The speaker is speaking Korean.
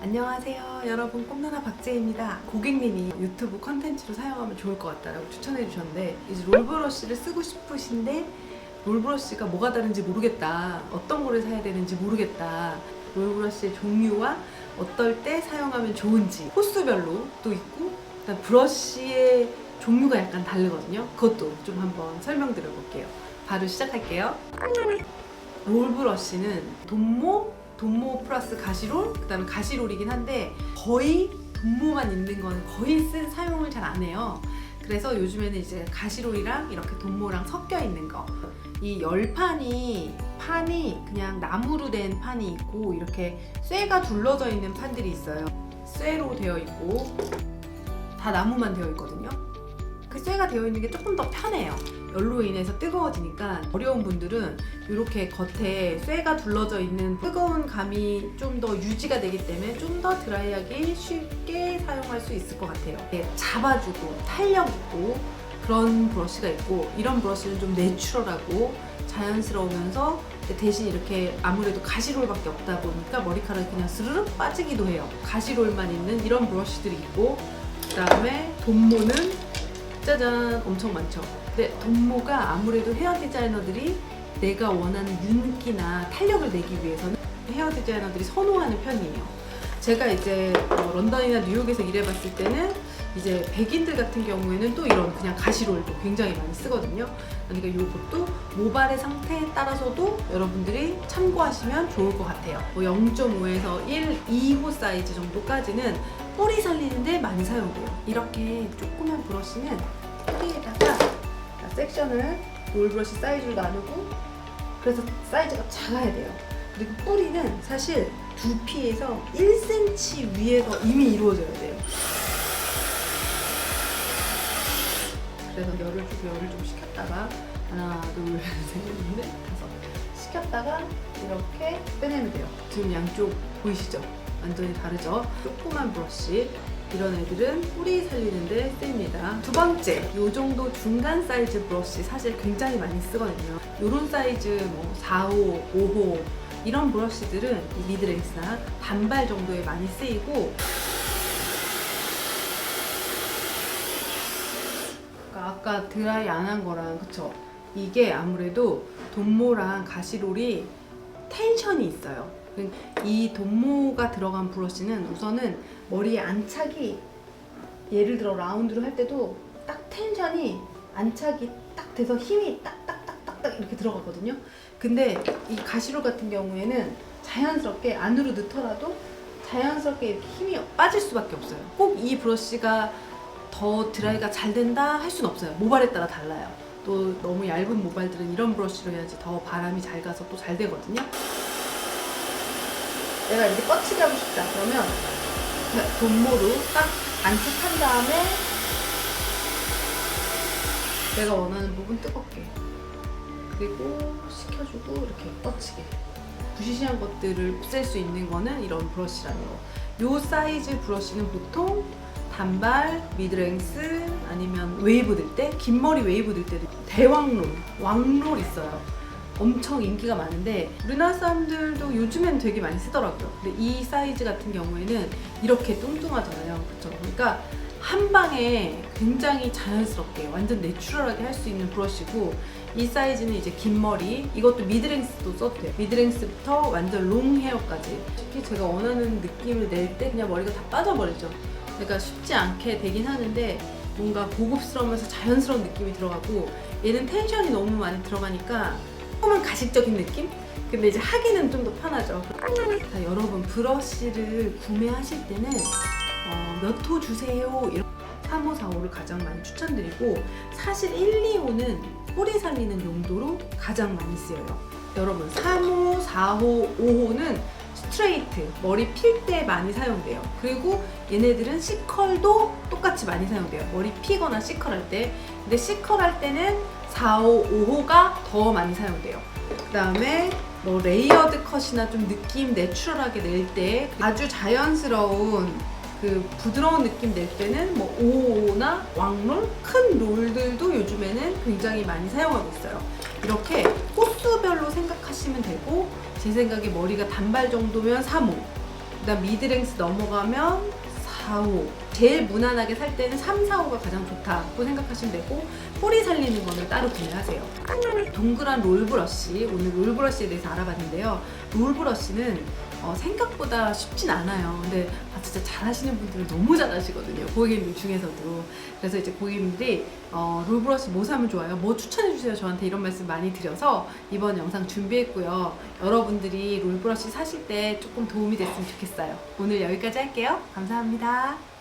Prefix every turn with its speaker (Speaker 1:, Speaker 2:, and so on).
Speaker 1: 안녕하세요. 여러분 꿈나라 박재입니다. 고객님이 유튜브 컨텐츠로 사용하면 좋을 것 같다라고 추천해 주셨는데 이제 롤브러쉬를 쓰고 싶으신데 롤브러쉬가 뭐가 다른지 모르겠다. 어떤 거를 사야 되는지 모르겠다. 롤브러쉬의 종류와 어떨 때 사용하면 좋은지 호수별로 또 있고 그다음 브러쉬의 종류가 약간 다르거든요. 그것도 좀 한번 설명드려 볼게요. 바로 시작할게요. 롤브러쉬는 돈모 돈모 플러스 가시롤 그 다음에 가시롤이긴 한데 거의 돈모만 있는 건 거의 쓴 사용을 잘 안 해요. 그래서 요즘에는 이제 가시롤이랑 이렇게 돈모랑 섞여 있는 거. 이 열판이 판이 그냥 나무로 된 판이 있고 이렇게 쇠가 둘러져 있는 판들이 있어요. 쇠로 되어 있고 다 나무만 되어 있거든요. 그 쇠가 되어 있는 게 조금 더 편해요. 열로 인해서 뜨거워지니까 어려운 분들은 이렇게 겉에 쇠가 둘러져 있는 뜨거운 감이 좀 더 유지가 되기 때문에 좀 더 드라이하게 쉽게 사용할 수 있을 것 같아요. 이게 잡아주고 탄력 있고 그런 브러쉬가 있고 이런 브러쉬는 좀 내추럴하고 자연스러우면서 대신 이렇게 아무래도 가시롤밖에 없다 보니까 머리카락이 그냥 스르륵 빠지기도 해요. 가시롤만 있는 이런 브러쉬들이 있고 그 다음에 돈모는 짜잔 엄청 많죠. 근데 돈모가 아무래도 헤어 디자이너들이 내가 원하는 윤기나 탄력을 내기 위해서는 헤어 디자이너들이 선호하는 편이에요. 제가 이제 어, 런던이나 뉴욕에서 일해봤을 때는 이제 백인들 같은 경우에는 또 이런 그냥 가시롤도 굉장히 많이 쓰거든요. 그러니까 이것도 모발의 상태에 따라서도 여러분들이 참고하시면 좋을 것 같아요. 뭐 0.5에서 1, 2호 사이즈 정도까지는 뿌리 살리는데 많이 사용돼요. 이렇게 조그만 브러쉬는 뿌리에다가 섹션을 롤 브러쉬 사이즈로 나누고 그래서 사이즈가 작아야 돼요. 그리고 뿌리는 사실 두피에서 1cm 위에서 이미 이루어져야 돼요. 그래서 열을 주고 열을 좀 식혔다가 하나, 둘, 셋, 넷, 다섯 식혔다가 이렇게 빼내면 돼요. 지금 양쪽 보이시죠? 완전히 다르죠? 조그만 브러쉬 이런 애들은 뿌리 살리는데 쓰입니다. 두 번째, 이 정도 중간 사이즈 브러쉬 사실 굉장히 많이 쓰거든요. 이런 사이즈 뭐 4호, 5호 이런 브러쉬들은 이 미드레이스나 반발 정도에 많이 쓰이고 그러니까 아까 드라이 안 한 거랑 그쵸? 이게 아무래도 돈모랑 가시롤이 텐션이 있어요. 이 돈모가 들어간 브러쉬는 우선은 머리에 안착이 예를 들어 라운드를 할 때도 딱 텐션이 안착이 딱 돼서 힘이 딱딱딱딱딱 이렇게 들어가거든요. 근데 이 가시롤 같은 경우에는 자연스럽게 안으로 넣더라도 자연스럽게 이렇게 힘이 빠질 수밖에 없어요. 꼭 이 브러쉬가 더 드라이가 잘 된다 할 수는 없어요. 모발에 따라 달라요. 또 너무 얇은 모발들은 이런 브러쉬로 해야지 더 바람이 잘 가서 또 잘 되거든요. 내가 이렇게 뻗치게 하고 싶다. 그러면 돈모로 딱 안착한 다음에 내가 원하는 부분 뜨겁게 그리고 식혀주고 이렇게 뻗치게 부시시한 것들을 쓸수 있는 거는 이런 브러쉬라는 거. 요 사이즈 브러쉬는 보통 단발, 미드랭스 아니면 웨이브 들 때, 긴 머리 웨이브 들 때도 대왕롤, 왕롤 있어요. 엄청 인기가 많은데 우리나라 사람들도 요즘엔 되게 많이 쓰더라고요. 근데 이 사이즈 같은 경우에는 이렇게 뚱뚱하잖아요. 그렇죠? 그러니까 한 방에 굉장히 자연스럽게 완전 내추럴하게 할 수 있는 브러쉬고 이 사이즈는 이제 긴 머리 이것도 미드랭스도 써도 돼요. 미드랭스부터 완전 롱 헤어까지 특히 제가 원하는 느낌을 낼 때 그냥 머리가 다 빠져버리죠. 그러니까 쉽지 않게 되긴 하는데 뭔가 고급스러우면서 자연스러운 느낌이 들어가고 얘는 텐션이 너무 많이 들어가니까 조금은 가식적인 느낌? 근데 이제 하기는 좀 더 편하죠. 자, 여러분 브러쉬를 구매하실 때는 어, 몇 호 주세요. 이런 3호, 4호를 가장 많이 추천드리고 사실 1, 2호는 뿌리 살리는 용도로 가장 많이 쓰여요. 여러분 3호, 4호, 5호는 스트레이트, 머리 필 때 많이 사용돼요. 그리고 얘네들은 C컬도 똑같이 많이 사용돼요. 머리 피거나 C컬 할 때. 근데 C컬 할 때는 4호, 5호가 더 많이 사용돼요. 그 다음에 뭐 레이어드 컷이나 좀 느낌 내추럴하게 낼 때 아주 자연스러운 그 부드러운 느낌 낼 때는 뭐 5호나 왕롤, 큰 롤들도 요즘에는 굉장히 많이 사용하고 있어요. 이렇게 호수별로 생각하시면 되고 제 생각에 머리가 단발 정도면 3호 그다음 미드랭스 넘어가면 4, 5. 제일 무난하게 살 때는 3, 4, 5가 가장 좋다고 생각하시면 되고 뿌리 살리는 거는 따로 구매하세요. 동그란 롤브러쉬 오늘 롤브러쉬에 대해서 알아봤는데요. 롤브러쉬는 어, 생각보다 쉽진 않아요. 근데 아, 진짜 잘하시는 분들은 너무 잘하시거든요. 고객님들 중에서도. 그래서 이제 고객님들이 어, 롤브러쉬 뭐 사면 좋아요? 뭐 추천해 주세요. 저한테 이런 말씀 많이 드려서 이번 영상 준비했고요. 여러분들이 롤브러쉬 사실 때 조금 도움이 됐으면 좋겠어요. 오늘 여기까지 할게요. 감사합니다.